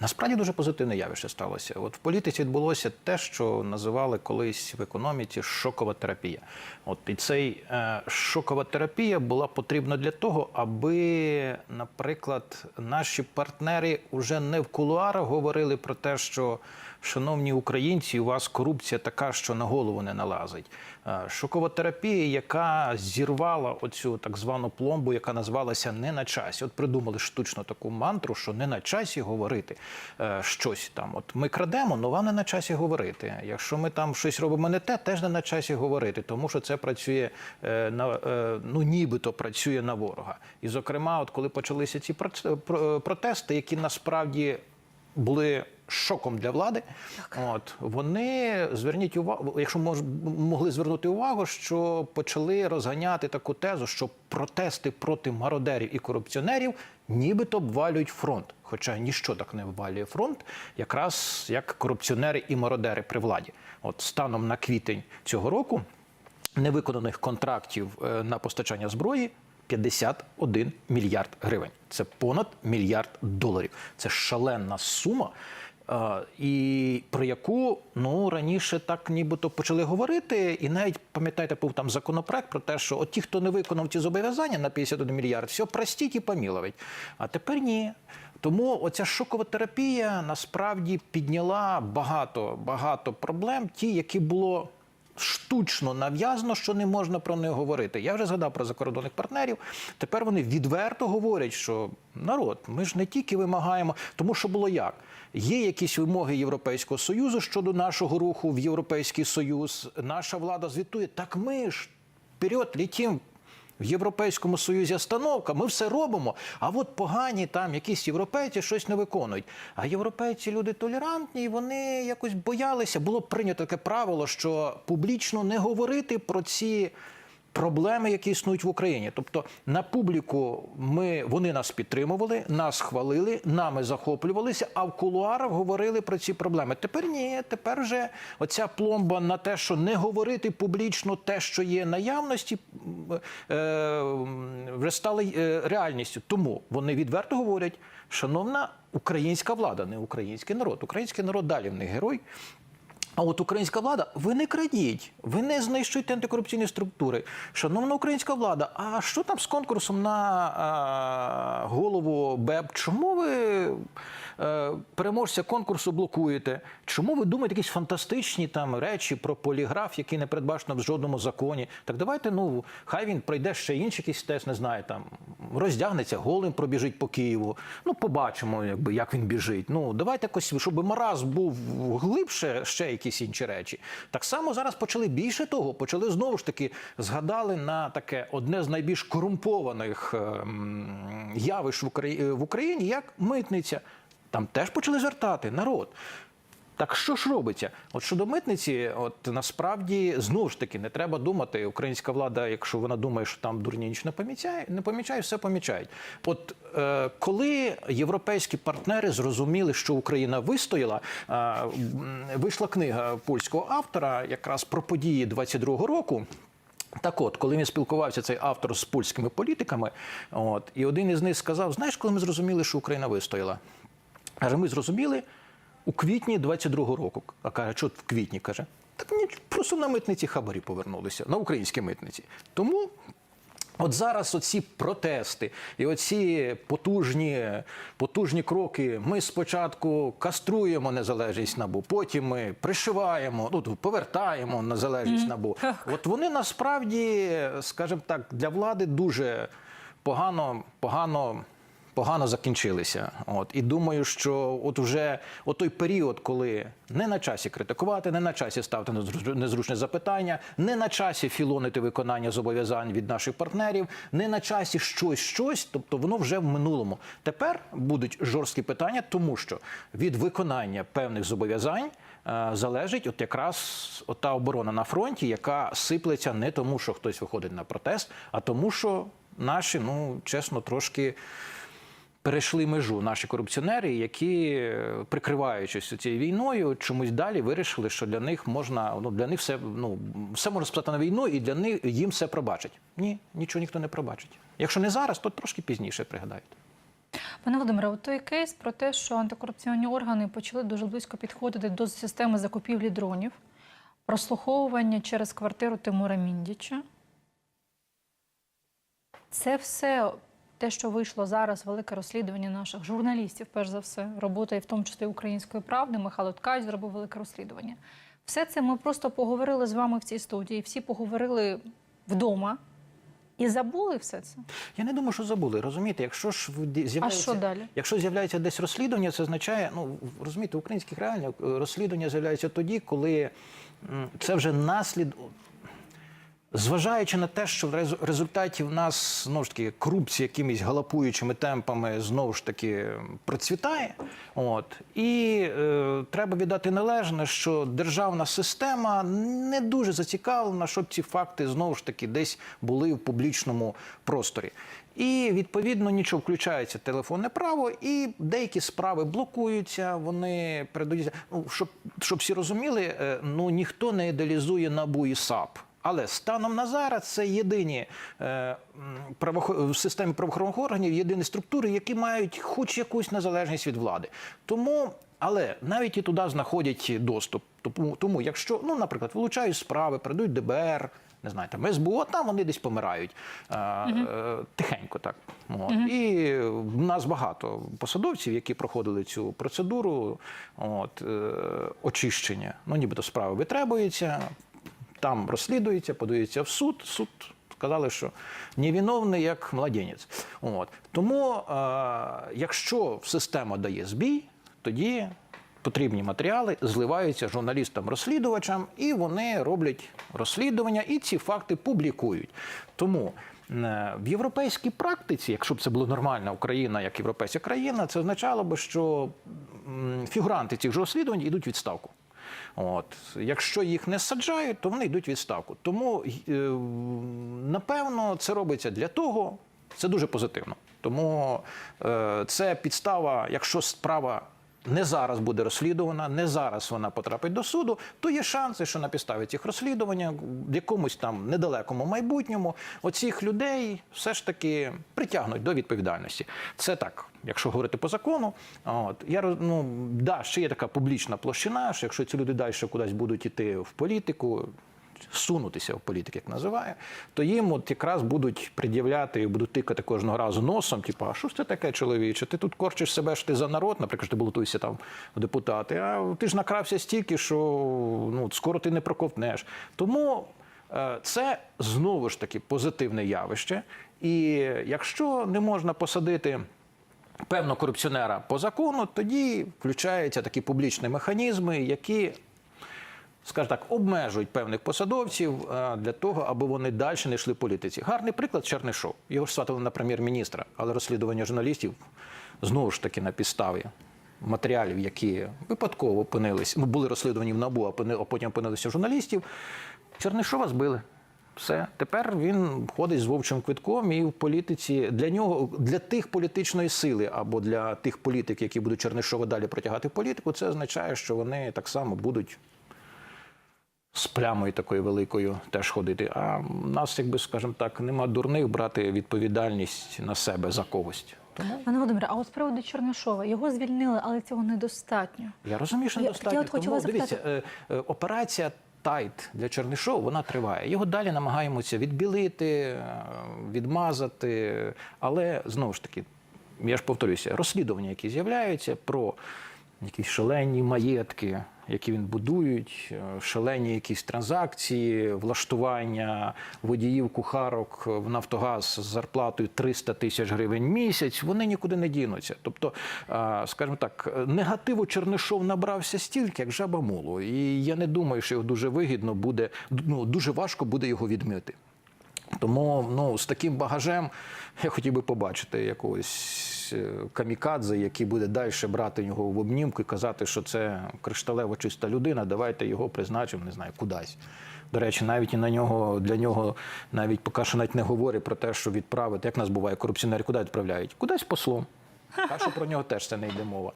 Насправді дуже позитивне явище сталося. От в політиці відбулося те, що називали колись в економіці шокова терапія. От і цей е, шокова терапія була потрібна для того, аби, наприклад, наші партнери вже не в кулуарах говорили про те, що шановні українці, у вас корупція така, що на голову не налазить. Е, Шокова терапія, яка зірвала оцю так звану пломбу, яка називалася не на часі. От придумали штучно таку мантру, що не на часі говорити е, щось там. От ми крадемо, ну вам не на часі говорити. Якщо ми там щось робимо не те, теж не на часі говорити, тому що це працює е, на ну нібито працює на ворога. І зокрема, от коли почалися ці протести, які насправді були шоком для влади. От вони зверніть увагу, якщо мож, могли звернути увагу, що почали розганяти таку тезу, що протести проти мародерів і корупціонерів нібито обвалюють фронт. Хоча ніщо так не обвалює фронт, якраз як корупціонери і мародери при владі. От станом на квітень цього року невиконаних контрактів е, на постачання зброї 51 мільярд гривень. Це понад мільярд доларів. Це шаленна сума. е, І про яку ну раніше так нібито почали говорити, і навіть пам'ятаєте, був там законопроект про те, що от ті, хто не виконав ці зобов'язання на 51 мільярд, все простіть і поміловать. А тепер ні. Тому оця шокова терапія насправді підняла багато багато проблем, ті, які було штучно нав'язано, що не можна про них говорити. Я вже згадав про закордонних партнерів. Тепер вони відверто говорять, що народ, ми ж не тільки вимагаємо, тому що було як. Є якісь вимоги Європейського Союзу щодо нашого руху в Європейський Союз. Наша влада звітує, так ми ж вперед літім в Європейському Союзі остановка, ми все робимо. А от погані там якісь європейці щось не виконують. А європейці люди толерантні, і вони якось боялися. Було прийнято таке правило, що публічно не говорити про ці. Проблеми, які існують в Україні, тобто на публіку ми вони нас підтримували, нас хвалили, нами захоплювалися, а в кулуарах говорили про ці проблеми. Тепер ні, тепер вже оця пломба на те, що не говорити публічно те, що є наявності, е, вже стала е, реальністю. Тому вони відверто говорять, шановна українська влада, не український народ. Український народ далі в них герой. А от українська влада, ви не крадіть, ви не знищуйте антикорупційні структури. Шановна українська влада, а що там з конкурсом на а, голову БЕП? Чому ви переможця конкурсу блокуєте? Чому ви думаєте якісь фантастичні там речі про поліграф, який не передбачено в жодному законі? Так давайте, ну хай він пройде ще інший якийсь тест, не знаю, там роздягнеться голим, пробіжить по Києву. Ну, побачимо, якби як він біжить. Ну давайте якось, щоб мараз був глибше, ще якісь інші речі. Так само зараз почали більше того, почали знову ж таки згадали на таке одне з найбільш корумпованих ем, явищ в Україні, як митниця. Там теж почали звертати народ. Так що ж робиться? От щодо митниці, от насправді знову ж таки не треба думати. Українська влада, якщо вона думає, що там дурні ніч не помічає, не помічає, все помічають. От е, коли європейські партнери зрозуміли, що Україна вистояла, е, вийшла книга польського автора, якраз про події 22-го року. Так от, коли він спілкувався цей автор з польськими політиками, от, і один із них сказав: знаєш, коли ми зрозуміли, що Україна вистояла? Каже, ми зрозуміли у квітні 22-го року. А каже, що в квітні? каже, так ні, просто на митниці хабарі повернулися, на українській митниці. Тому. От зараз оці протести і оці потужні, потужні кроки. Ми спочатку каструємо незалежність набу, потім ми пришиваємо, ну повертаємо незалежність набу. От вони насправді, скажімо так, для влади дуже погано, погано. Погано закінчилися. От і думаю, що от вже от той період, коли не на часі критикувати, не на часі ставити незру- незручне запитання, не на часі філонити виконання зобов'язань від наших партнерів, не на часі щось, щось, тобто воно вже в минулому. Тепер будуть жорсткі питання, тому що від виконання певних зобов'язань е, залежить от якраз от та оборона на фронті, яка сиплеться не тому, що хтось виходить на протест, а тому, що наші, ну чесно, трошки перейшли межу наші корупціонери, які, е, прикриваючись цією війною, чомусь далі вирішили, що для них можна ну для них все ну все можна списати на війну, і для них їм все пробачать. Ні, нічого ніхто не пробачить. Якщо не зараз, то трошки пізніше пригадають. Пане Володимире, той кейс про те, що антикорупційні органи почали дуже близько підходити до системи закупівлі дронів, прослуховування через квартиру Тимура Міндіча. Це все те, що вийшло зараз, велике розслідування наших журналістів, перш за все, робота і в тому числі української правди. Михайло Ткач зробив велике розслідування. Все це ми просто поговорили з вами в цій студії. Всі поговорили вдома і забули все це. Я не думаю, що забули. Розумієте, якщо ж з'являється, якщо з'являється десь розслідування, це означає, ну розумієте, в українських реаліях е, розслідування з'являється тоді, коли це вже наслід. Зважаючи на те, що в результаті в нас знову ж таки корупція якимись галапуючими темпами знову ж таки процвітає, от і е, треба віддати належне, що державна система не дуже зацікавлена, щоб ці факти знову ж таки десь були в публічному просторі. І відповідно нічого включається телефонне право, і деякі справи блокуються. Вони передаються. Ну щоб, щоб всі розуміли, е, ну ніхто не ідеалізує набу і САП. Але станом на зараз це єдині е, м, правохо- в системі правоохоронних органів, єдині структури, які мають хоч якусь незалежність від влади. Тому, але навіть і туди знаходять доступ. Тому, тому якщо, ну, наприклад, вилучають справи, передають ДБР, не знаю, там СБУ, а там вони десь помирають е, е, тихенько так. От. І в нас багато посадовців, які проходили цю процедуру от, е, очищення. Ну, нібито справи витребуються, там розслідується, подається в суд. Суд сказали, що невиновний як младенець. От. Тому, е, якщо система дає збій, тоді потрібні матеріали зливаються журналістам-розслідувачам, і вони роблять розслідування і ці факти публікують. Тому е, в європейській практиці, якщо б це була нормальна Україна як європейська країна, це означало би, що фігуранти цих же розслідувань йдуть відставку. От. Якщо їх не саджають, то вони йдуть відставку. Тому, е, напевно, це робиться для того, це дуже позитивно. Тому е, це підстава, якщо справа не зараз буде розслідувана, не зараз вона потрапить до суду, то є шанси, що на підставі цих розслідувань в якомусь там недалекому майбутньому оцих людей все ж таки притягнуть до відповідальності. Це так, якщо говорити по закону. От я ну, да, ще є така публічна площина, що якщо ці люди далі кудись будуть іти в політику. Сунутися в політик, як називає, то їм от якраз будуть пред'являти і будуть тикати кожного разу носом, типу, а що ж це таке, чоловіче? Ти тут корчиш себе, що ти за народ, наприклад, ти балотуєшся там в депутати, а ти ж накрався стільки, що ну, скоро ти не проковтнеш. Тому е, це знову ж таки позитивне явище. І якщо не можна посадити певного корупціонера по закону, тоді включаються такі публічні механізми, які скажімо так, обмежують певних посадовців е, для того, аби вони далі не йшли в політиці. Гарний приклад Чернишов. Його ж сватали на прем'єр-міністра, але розслідування журналістів знову ж таки на підставі матеріалів, які випадково опинились, ну, були розслідувані в НАБУ, а потім опинилися журналістів. Чернишова збили. Все, тепер він ходить з вовчим квитком і в політиці для нього, для тих політичної сили або для тих політиків, які будуть Чернишова далі протягати в політику, це означає, що вони так само будуть з плямою такою великою теж ходити. А в нас, якби скажімо так, нема дурних брати відповідальність на себе за когось. Пане Володимире, а от з приводу Чернишова його звільнили, але цього недостатньо. я розумію, що Я- недостатньо. я от хочу Тому, дивіться, е, е, операція. Тайт для Чернишова вона триває. Його далі намагаємося відбілити, е, відмазати. Але знову ж таки, я ж повторюся, розслідування, які з'являються про якісь шалені маєтки, які він будують, е, шалені якісь транзакції, влаштування водіїв кухарок в Нафтогаз з зарплатою 300 тисяч гривень місяць, вони нікуди не дінуться. Тобто, е, скажімо так, негативу Чернишов набрався стільки, як жаба мулу. І я не думаю, що його дуже вигідно буде, ну дуже важко буде його відмити. Тому ну, з таким багажем я хотів би побачити якогось е, камікадзе, який буде далі брати його в обнімку і казати, що це кришталево чиста людина. Давайте його призначимо, не знаю, кудись. До речі, навіть і на нього для нього навіть поки що навіть не говорить про те, що відправити, як нас буває, корупціонери куди відправляють? Кудись послом. Так що про нього теж це не йде мова.